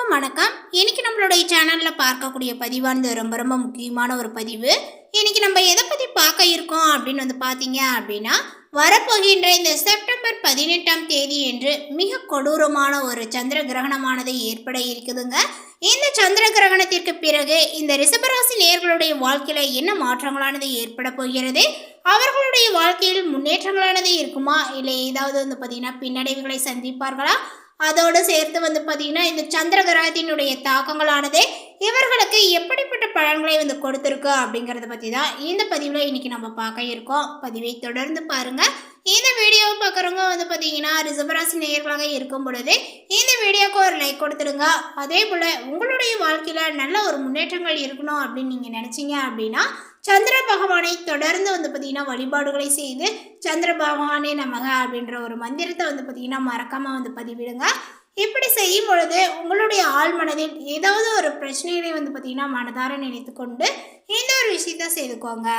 எல்லாருக்கும் வணக்கம். இன்னைக்கு நம்மளுடைய சேனலில் பார்க்கக்கூடிய பதிவானது ரொம்ப ரொம்ப முக்கியமான ஒரு பதிவு. இன்னைக்கு நம்ம எதை பற்றி பார்க்க இருக்கோம் அப்படின்னு வந்து பார்த்தீங்க அப்படின்னா வரப்போகின்ற இந்த செப்டம்பர் பதினெட்டாம் தேதி என்று மிக கொடூரமான ஒரு சந்திர கிரகணமானது ஏற்பட இருக்குதுங்க. இந்த சந்திர கிரகணத்திற்கு பிறகு இந்த ரிஷபராசி நேர்களுடைய வாழ்க்கையில் என்ன மாற்றங்களானது ஏற்பட போகிறது? அவர்களுடைய வாழ்க்கையில் முன்னேற்றங்களானது இருக்குமா? இல்லை ஏதாவது வந்து பார்த்தீங்கன்னா பின்னடைவுகளை சந்திப்பார்களா? அதோடு சேர்த்து வந்து பார்த்தீங்கன்னா இந்த சந்திர கிரகத்தினுடைய தாக்கங்களானது இவர்களுக்கு எப்படிப்பட்ட பலன்களை வந்து கொடுத்துருக்கு அப்படிங்கிறத பற்றி தான் இந்த பதிவில் இன்னைக்கு நம்ம பார்க்க இருக்கோம். பதிவை தொடர்ந்து பாருங்கள் இந்த வீடியோவை பார்க்குறவங்க வந்து பார்த்தீங்கன்னா ரிசபராசி நேயர்களாக இருக்கும் பொழுது இந்த வீடியோக்கு ஒரு லைக் கொடுத்துடுங்க. அதே போல் உங்களுடைய வாழ்க்கையில் நல்ல ஒரு முன்னேற்றங்கள் இருக்கணும் அப்படின்னு நீங்கள் நினச்சிங்க அப்படின்னா சந்திர பகவானை தொடர்ந்து வந்து பார்த்தீங்கன்னா வழிபாடுகளை செய்து சந்திர பகவானே நமக அப்படின்ற ஒரு மந்திரத்தை வந்து பார்த்தீங்கன்னா மறக்காமல் வந்து பதிவிடுங்க. இப்படி செய்யும் பொழுது உங்களுடைய ஆள் மனதில் ஏதாவது ஒரு பிரச்சனைகளை வந்து பார்த்தீங்கன்னா மனதார நினைத்து கொண்டு இந்த ஒரு விஷயத்த செய்துக்கோங்க.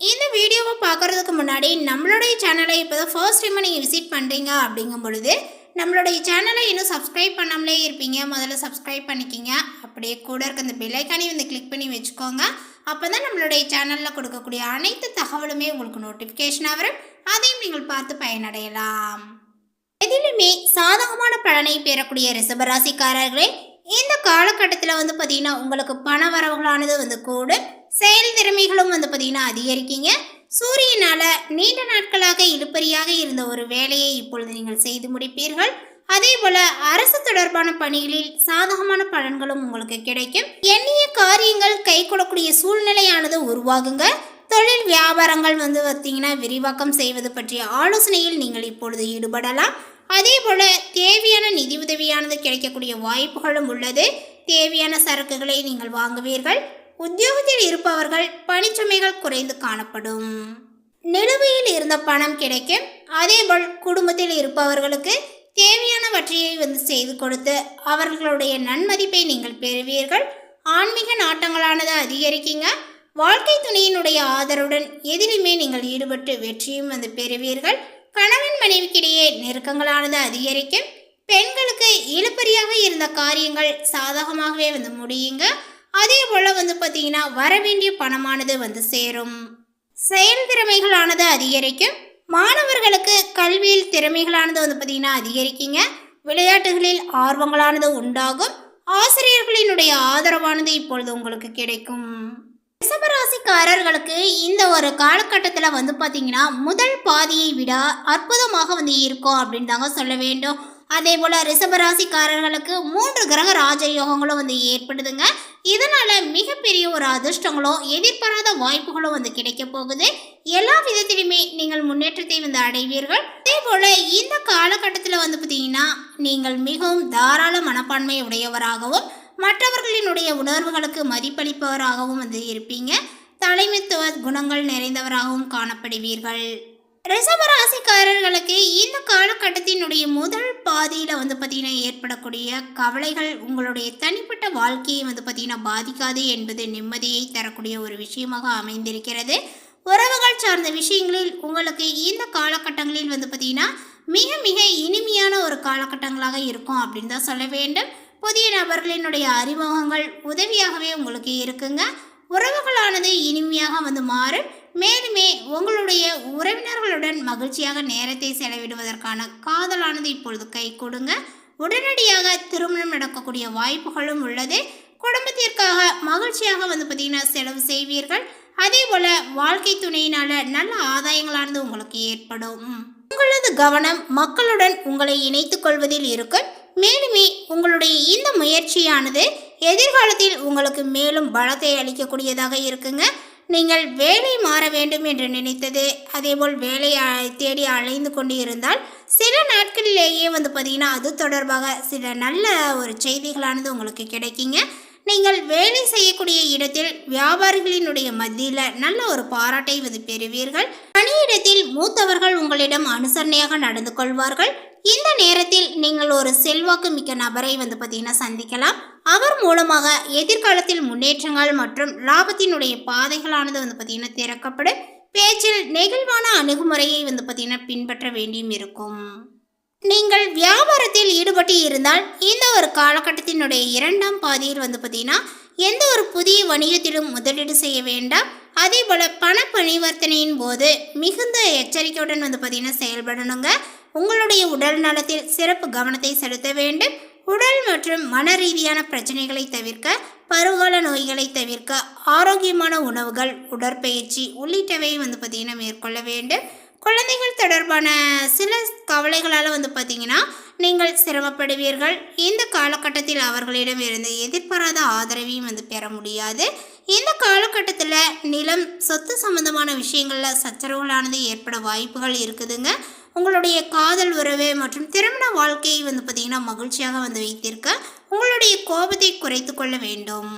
இந்த வீடியோவை பார்க்குறதுக்கு முன்னாடி நம்மளுடைய சேனலை இப்போ தான் ஃபர்ஸ்ட் டைம் நீங்கள் விசிட் பண்ணுறீங்க அப்படிங்கும் பொழுது நம்மளுடைய சேனலை இன்னும் சப்ஸ்கிரைப் பண்ணாமலே இருப்பீங்க. முதல்ல சப்ஸ்கிரைப் பண்ணிக்கிங்க. அப்படியே கூட இருக்க அந்த பெல்லைக்கானே வந்து கிளிக் பண்ணி வச்சுக்கோங்க. அப்போ தான் நம்மளுடைய சேனலில் கொடுக்கக்கூடிய அனைத்து தகவலுமே உங்களுக்கு நோட்டிஃபிகேஷனாக வரும். அதையும் நீங்கள் பார்த்து பயனடையலாம். எதிலுமே சாதகமான பலனை பெறக்கூடிய ரிசபராசிக்காரர்களே இந்த காலகட்டத்தில் வந்து பார்த்தீங்கன்னா உங்களுக்கு பண வரவுகளானது வந்து கூடும். செயல் திறமைகளும் வந்து பார்த்தீங்கன்னா அதிகரிக்கீங்க. சூரியனால நீண்ட நாட்களாக இழுப்பறியாக இருந்த ஒரு வேலையை இப்பொழுது நீங்கள் செய்து முடிப்பீர்கள். அதே போல அரசு தொடர்பான பணிகளில் சாதகமான பலன்களும் உங்களுக்கு கிடைக்கும். எண்ணிய காரியங்கள் கை கொள்ளக்கூடிய சூழ்நிலையானது உருவாகுங்க. தொழில் வியாபாரங்கள் வந்து பார்த்தீங்கன்னா விரிவாக்கம் செய்வது பற்றிய ஆலோசனையில் நீங்கள் இப்பொழுது ஈடுபடலாம். அதே போல தேவையான நிதி உதவியானது கிடைக்கக்கூடிய வாய்ப்புகளும் உள்ளது. தேவையான சரக்குகளை நீங்கள் வாங்குவீர்கள். உத்தியோகத்தில் இருப்பவர்கள் பணிச்சுமைகள் குறைந்து காணப்படும். நிலுவையில் இருந்த பணம் கிடைக்கும் அதேபோல் குடும்பத்தில் இருப்பவர்களுக்கு தேவையானவற்றையை வந்து செய்து கொடுத்து அவர்களுடைய நன்மதிப்பை நீங்கள் பெறுவீர்கள். ஆன்மீக நாட்டங்களானது அதிகரிக்குங்க. வாழ்க்கை துணையினுடைய ஆதரவுடன் எதிலுமே நீங்கள் ஈடுபட்டு வெற்றியும் வந்து பெறுவீர்கள். கணவன் மனைவிக்கிடையே நெருக்கங்களானது அதிகரிக்கும். பெண்களுக்கு இழுப்பறியாக இருந்த காரியங்கள் சாதகமாகவே வந்து முடியுங்க. அதே போல் வந்து பார்த்தீங்கன்னா வரவேண்டிய பணமானது வந்து சேரும். செயல் திறமைகளானது அதிகரிக்கும். மாணவர்களுக்கு கல்வியில் திறமைகளானது வந்து பார்த்தீங்கன்னா அதிகரிக்குங்க. விளையாட்டுகளில் ஆர்வங்களானது உண்டாகும். ஆசிரியர்களினுடைய ஆதரவானது இப்பொழுது உங்களுக்கு கிடைக்கும். ரிஷபராசிக்காரர்களுக்கு இந்த ஒரு காலகட்டத்தில் வந்து பார்த்தீங்கன்னா முதல் பாதியை விட அற்புதமாக வந்து இருக்கும் அப்படின்னு தாங்க சொல்ல வேண்டும். அதே போல் ரிஷபராசிக்காரர்களுக்கு மூன்று கிரக ராஜயோகங்களும் வந்து ஏற்படுதுங்க. இதனால் மிகப்பெரிய ஒரு அதிர்ஷ்டங்களும் எதிர்பாராத வாய்ப்புகளும் வந்து கிடைக்க போகுது. எல்லா விதத்திலுமே நீங்கள் முன்னேற்றத்தை வந்து அடைவீர்கள். அதே போல் இந்த காலகட்டத்தில் வந்து பார்த்தீங்கன்னா நீங்கள் மிகவும் தாராள மனப்பான்மை உடையவராகவும் மற்றவர்களினுடைய உணர்வுகளுக்கு மதிப்பளிப்பவராகவும் வந்து இருப்பீங்க. தலைமைத்துவ குணங்கள் நிறைந்தவராகவும் காணப்படுவீர்கள். ரிசவராசிக்காரர்களுக்கு இந்த காலகட்டத்தினுடைய முதல் பாதியில் வந்து பார்த்தீங்கன்னா ஏற்படக்கூடிய கவலைகள் உங்களுடைய தனிப்பட்ட வாழ்க்கையை வந்து பார்த்தீங்கன்னா பாதிக்காது என்பது நிம்மதியை தரக்கூடிய ஒரு விஷயமாக அமைந்திருக்கிறது. உறவுகள் சார்ந்த விஷயங்களில் உங்களுக்கு இந்த காலகட்டங்களில் வந்து பார்த்தீங்கன்னா மிக மிக இனிமையான ஒரு காலகட்டங்களாக இருக்கும் அப்படின்னு தான் சொல்ல வேண்டும். புதிய நபர்களினுடைய அறிமுகங்கள் உதவியாகவே உங்களுக்கு இருக்குங்க. உறவுகளானது இனிமையாக வந்து மாறும். மேலுமே உங்களுடைய உறவினர்களுடன் மகிழ்ச்சியாக நேரத்தை செலவிடுவதற்கான காதலானது இப்பொழுது கை கொடுங்க. உடனடியாக திருமணம் நடக்கக்கூடிய வாய்ப்புகளும் உள்ளது. குடும்பத்திற்காக மகிழ்ச்சியாக வந்து பார்த்திங்கன்னா செலவு செய்வீர்கள். அதே போல் வாழ்க்கை துணையினால் நல்ல ஆதாயங்களானது உங்களுக்கு ஏற்படும். உங்களது கவனம் மக்களுடன் உங்களை இணைத்துக் கொள்வதில் இருக்கும். மேலுமே உங்களுடைய இந்த முயற்சியானது எதிர்காலத்தில் உங்களுக்கு மேலும் பலத்தை அளிக்கக்கூடியதாக இருக்குங்க. நீங்கள் வேலை மாற வேண்டும் என்று நினைத்தது அதேபோல் வேலையை தேடி அலைந்து கொண்டு இருந்தால் சில நாட்களிலேயே வந்து பார்த்திங்கன்னா அது தொடர்பாக சில நல்ல ஒரு செய்திகளானது உங்களுக்கு கிடைக்குங்க. நீங்கள் வேலை செய்யக்கூடிய இடத்தில் வியாபாரிகளினுடைய மத்தியில் நல்ல ஒரு பாராட்டை வந்து பெறுவீர்கள். பணியிடத்தில் மூத்தவர்கள் உங்களிடம் அனுசரணையாக நடந்து கொள்வார்கள். இந்த நேரத்தில் நீங்கள் ஒரு செல்வாக்கு மிக்க நபரை வந்து பார்த்தீங்கன்னா சந்திக்கலாம். அவர் மூலமாக எதிர்காலத்தில் முன்னேற்றங்கள் மற்றும் லாபத்தினுடைய பாதைகளானது வந்து பார்த்தீங்கன்னா திறக்கப்படும். பேச்சில் நெகிழ்வான அணுகுமுறையை வந்து பார்த்தீங்கன்னா பின்பற்ற வேண்டியும் இருக்கும். நீங்கள் வியாபாரத்தில் ஈடுபட்டு இருந்தால் இந்த ஒரு காலகட்டத்தினுடைய இரண்டாம் பாதியில் வந்து பார்த்தீங்கன்னா எந்த ஒரு புதிய வணிகத்திலும் முதலீடு செய்ய வேண்டாம். அதே போல் பண பரிவர்த்தனையின் போது மிகுந்த எச்சரிக்கையுடன் வந்து பார்த்தீங்கன்னா செயல்படணுங்க. உங்களுடைய உடல் நலத்தில் சிறப்பு கவனத்தை செலுத்த வேண்டும். உடல் மற்றும் மன ரீதியான பிரச்சனைகளை தவிர்க்க பருவகால நோய்களை தவிர்க்க ஆரோக்கியமான உணவுகள் உடற்பயிற்சி உள்ளிட்டவை வந்து பார்த்திங்கன்னா மேற்கொள்ள வேண்டும். குழந்தைகள் தொடர்பான சில கவலைகளால் வந்து பார்த்திங்கன்னா நீங்கள் சிரமப்படுவீர்கள். இந்த காலகட்டத்தில் அவர்களிடம் இருந்து எதிர்பாராத ஆதரவையும் வந்து பெற முடியாது. இந்த காலகட்டத்தில் நிலம் சொத்து சம்பந்தமான விஷயங்களில் சச்சரவுகளானது ஏற்பட வாய்ப்புகள் இருக்குதுங்க. உங்களுடைய காதல் உறவு மற்றும் திருமண வாழ்க்கையை வந்து பார்த்திங்கன்னா மகிழ்ச்சியாக வந்து வைத்திருக்க உங்களுடைய கோபத்தை குறைத்து கொள்ள வேண்டும்.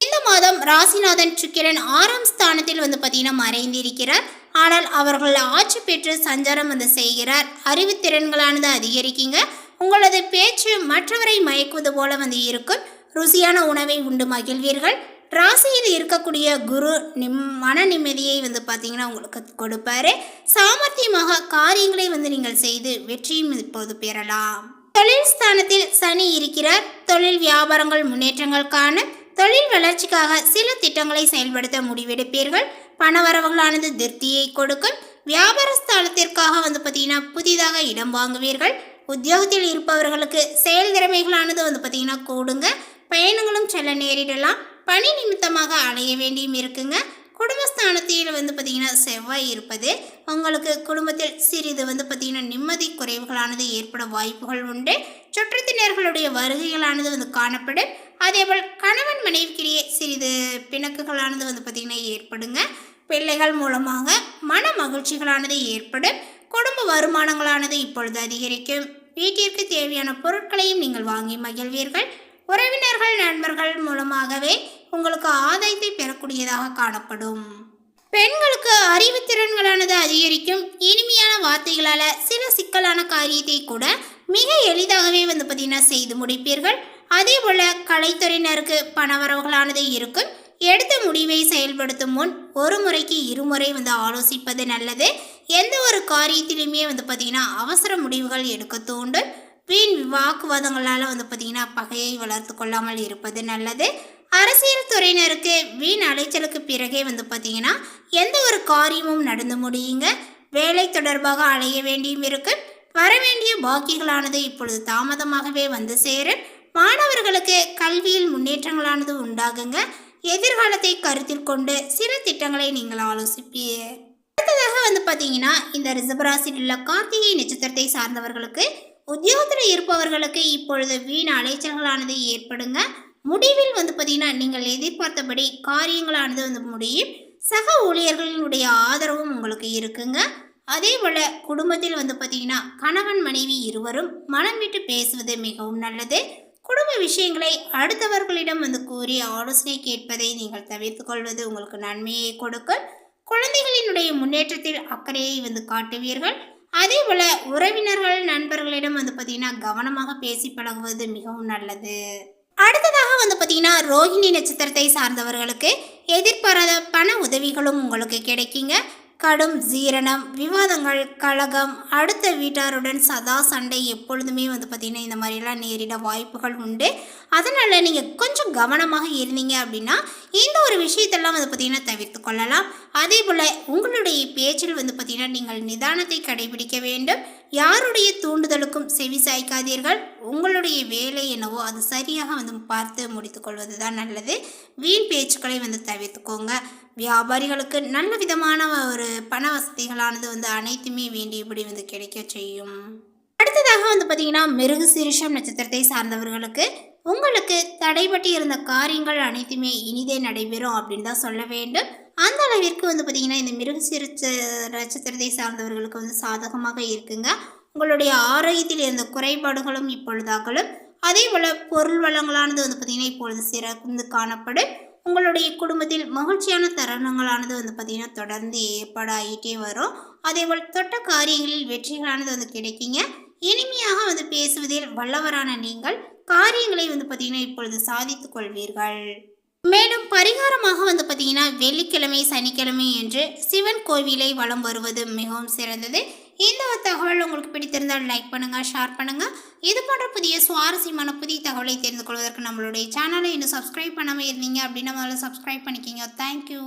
இந்த மாதம் ராசிநாதன் சுக்கிரன் ஆறாம் ஸ்தானத்தில் வந்து பார்த்திங்கன்னா மறைந்திருக்கிறார். ஆனால் அவர்கள் ஆட்சி பெற்று சஞ்சாரம் வந்து செய்கிறார். அறிவுத்திறன்களானது அதிகரிக்குங்க. உங்களது பேச்சு மற்றவரை மயக்குவது போல வந்து இருக்கும். ருசியான உணவை உண்டு மகிழ்வீர்கள். ராசியில் இருக்கக்கூடிய குரு நிம் மன நிம்மதியை வந்து பார்த்தீங்கன்னா உங்களுக்கு கொடுப்பாரு. சாமர்த்தியமாக காரியங்களை வந்து நீங்கள் செய்து வெற்றியும் இப்போது பெறலாம். தொழில் ஸ்தானத்தில் சனி இருக்கிறார். தொழில் வியாபாரங்கள் முன்னேற்றங்கள் காண தொழில் வளர்ச்சிக்காக சில திட்டங்களை செயல்படுத்த முடிவெடுப்பீர்கள். பணவரவுகளானது திருப்தியை கொடுக்கும். வியாபார ஸ்தலத்திற்காக வந்து பார்த்தீங்கன்னா புதிதாக இடம் வாங்குவீர்கள். உத்தியோகத்தில் இருப்பவர்களுக்கு செயல் திறமைகளானது வந்து பார்த்தீங்கன்னா கூடுங்க. பயணங்களும் செல்ல நேரிடலாம். பணி நிமித்தமாக அலைய வேண்டியும் இருக்குங்க. குடும்பஸ்தானத்தில் வந்து பார்த்திங்கன்னா செவ்வாய் இருப்பது. உங்களுக்கு குடும்பத்தில் சிறிது வந்து பார்த்திங்கன்னா நிம்மதி குறைவுகளானது ஏற்பட வாய்ப்புகள் உண்டு. சுற்றத்தினர்களுடைய வருகைகளானது வந்து காணப்படும். அதேபோல் கணவன் மனைவிக்கிடையே சிறிது பிணக்குகளானது வந்து பார்த்திங்கன்னா ஏற்படுங்க. பிள்ளைகள் மூலமாக மன மகிழ்ச்சிகளானது ஏற்படும். குடும்ப வருமானங்களானது இப்பொழுது அதிகரிக்கும். வீட்டிற்கு தேவையான பொருட்களையும் நீங்கள் வாங்கி மகிழ்வீர்கள். உறவினர்கள் நண்பர்கள் மூலமாகவே உங்களுக்கு ஆதாயத்தை பெறக்கூடியதாக காணப்படும். பெண்களுக்கு அறிவுத்திறன்களானது அதிகரிக்கும். இனிமையான வார்த்தைகளால் சில சிக்கலான காரியத்தை கூட மிக எளிதாகவே வந்து பார்த்தீங்கன்னா செய்து முடிப்பீர்கள். அதே போல் கலைத்துறையினருக்கு பணவரவுகளானது இருக்கும். எடுத்த முடிவை செயல்படுத்தும் முன் ஒரு முறைக்கு இருமுறை வந்து ஆலோசிப்பது நல்லது. எந்த ஒரு காரியத்திலுமே வந்து பார்த்திங்கன்னா அவசர முடிவுகள் எடுக்க தூண்டும். வீண் வாக்குவாதங்களால் வந்து பார்த்திங்கன்னா பகையை வளர்த்து கொள்ளாமல் இருப்பது நல்லது. அரசியல் துறையினருக்கு வீண் அலைச்சலுக்கு பிறகே வந்து பார்த்தீங்கன்னா எந்த ஒரு காரியமும் நடந்து முடியுங்க. வேலை தொடர்பாக அலைய வேண்டியும் இருக்கும் வரவேண்டிய பாக்கிகளானது இப்பொழுது தாமதமாகவே வந்து சேரும். மாணவர்களுக்கு கல்வியில் முன்னேற்றங்களானது உண்டாகுங்க. எதிர்காலத்தை கருத்தில் கொண்டு சில திட்டங்களை நீங்கள் ஆலோசிப்பீர் அடுத்ததாக வந்து பார்த்தீங்கன்னா இந்த ரிசபராசியில் உள்ள கார்த்திகை நட்சத்திரத்தை சார்ந்தவர்களுக்கு உத்தியோகத்தில் இருப்பவர்களுக்கு இப்பொழுது வீண் அலைச்சல்களானது ஏற்படுங்க. முடிவில் வந்து பார்த்தீங்கன்னா நீங்கள் எதிர்பார்த்தபடி காரியங்களானது வந்து முடியும். சக ஊழியர்களினுடைய ஆதரவும் உங்களுக்கு இருக்குங்க. அதே போல் குடும்பத்தில் வந்து பார்த்தீங்கன்னா கணவன் மனைவி இருவரும் மனம் விட்டு பேசுவது மிகவும் நல்லது. குடும்ப விஷயங்களை அடுத்தவர்களிடம் வந்து கூறி ஆலோசனை கேட்பதை நீங்கள் தவிர்த்து கொள்வது உங்களுக்கு நன்மையை கொடுக்கும். குழந்தைகளினுடைய முன்னேற்றத்தில் அக்கறையை வந்து காட்டுவீர்கள். அதே போல் உறவினர்கள் நண்பர்களிடம் வந்து பார்த்தீங்கன்னா கவனமாக பேசி பழகுவது மிகவும் நல்லது. அடுத்ததாக வந்து பார்த்திங்கன்னா ரோஹிணி நட்சத்திரத்தை சார்ந்தவர்களுக்கு எதிர்பாராத பண உதவிகளும் உங்களுக்கு கிடைக்குங்க. கடும் ஜீரணம் விவாதங்கள் கழகம் அடுத்த வீட்டாருடன் சதா சண்டை எப்பொழுதுமே வந்து பார்த்திங்கன்னா இந்த மாதிரிலாம் நேரிட வாய்ப்புகள் உண்டு. அதனால் நீங்கள் கொஞ்சம் கவனமாக இருந்தீங்க அப்படின்னா இந்த ஒரு விஷயத்தெல்லாம் வந்து பார்த்திங்கன்னா தவிர்த்து கொள்ளலாம். அதே போல் உங்களுடைய பேச்சில் வந்து பார்த்திங்கன்னா நீங்கள் நிதானத்தை கடைபிடிக்க வேண்டும். யாருடைய தூண்டுதலுக்கும் செவி சாய்க்காதீர்கள். உங்களுடைய வேலை என்னவோ அது சரியாக வந்து பார்த்து முடித்துக்கொள்வது தான் நல்லது. வீண் பேச்சுக்களை வந்து தவிர்த்துக்கோங்க. வியாபாரிகளுக்கு நல்ல விதமான ஒரு பண வசதிகளானது வந்து அனைத்துமே வேண்டியபடி வந்து கிடைக்க செய்யும். அடுத்ததாக வந்து பார்த்தீங்கன்னா மிருகு சிறுஷம் நட்சத்திரத்தை சார்ந்தவர்களுக்கு உங்களுக்கு தடைபட்டு இருந்த காரியங்கள் அனைத்துமே இனிதே நடைபெறும் அப்படின்னு தான் சொல்ல வேண்டும். அந்த அளவிற்கு வந்து பார்த்திங்கன்னா இந்த மிருக சிறுச்ச நட்சத்திரத்தை சார்ந்தவர்களுக்கு வந்து சாதகமாக இருக்குங்க. உங்களுடைய ஆரோக்கியத்தில் இருந்த குறைபாடுகளும் இப்பொழுது அகலும் அதே போல் பொருள் வளங்களானது வந்து பார்த்திங்கன்னா இப்பொழுது சிறந்து காணப்படும். உங்களுடைய குடும்பத்தில் மகிழ்ச்சியான தருணங்களானது வந்து பார்த்திங்கன்னா தொடர்ந்து ஏற்பாடாகிட்டே வரும். அதேபோல் தொட்ட காரியங்களில் வெற்றிகளானது வந்து கிடைக்குங்க. இனிமையாக வந்து பேசுவதில் வல்லவரான நீங்கள் காரியங்களை வந்து பார்த்தீங்கன்னா இப்பொழுது சாதித்துக் கொள்வீர்கள். மேலும் பரிகாரமாக வந்து பார்த்தீங்கன்னா வெள்ளிக்கிழமை சனிக்கிழமை என்று சிவன் கோவிலை வலம் வருவது மிகவும் சிறந்தது. இந்த ஒரு தகவல் உங்களுக்கு பிடித்திருந்தால் லைக் பண்ணுங்கள் ஷேர் பண்ணுங்கள் இது போன்ற புதிய சுவாரஸ்யமான புதிய தகவலை தெரிந்து கொள்வதற்கு நம்மளுடைய சேனலை இன்னும் சப்ஸ்கிரைப் பண்ணாமல் இருந்தீங்க அப்படின்னா முதல்ல சப்ஸ்கிரைப் பண்ணிக்கிங்க. தேங்க்யூ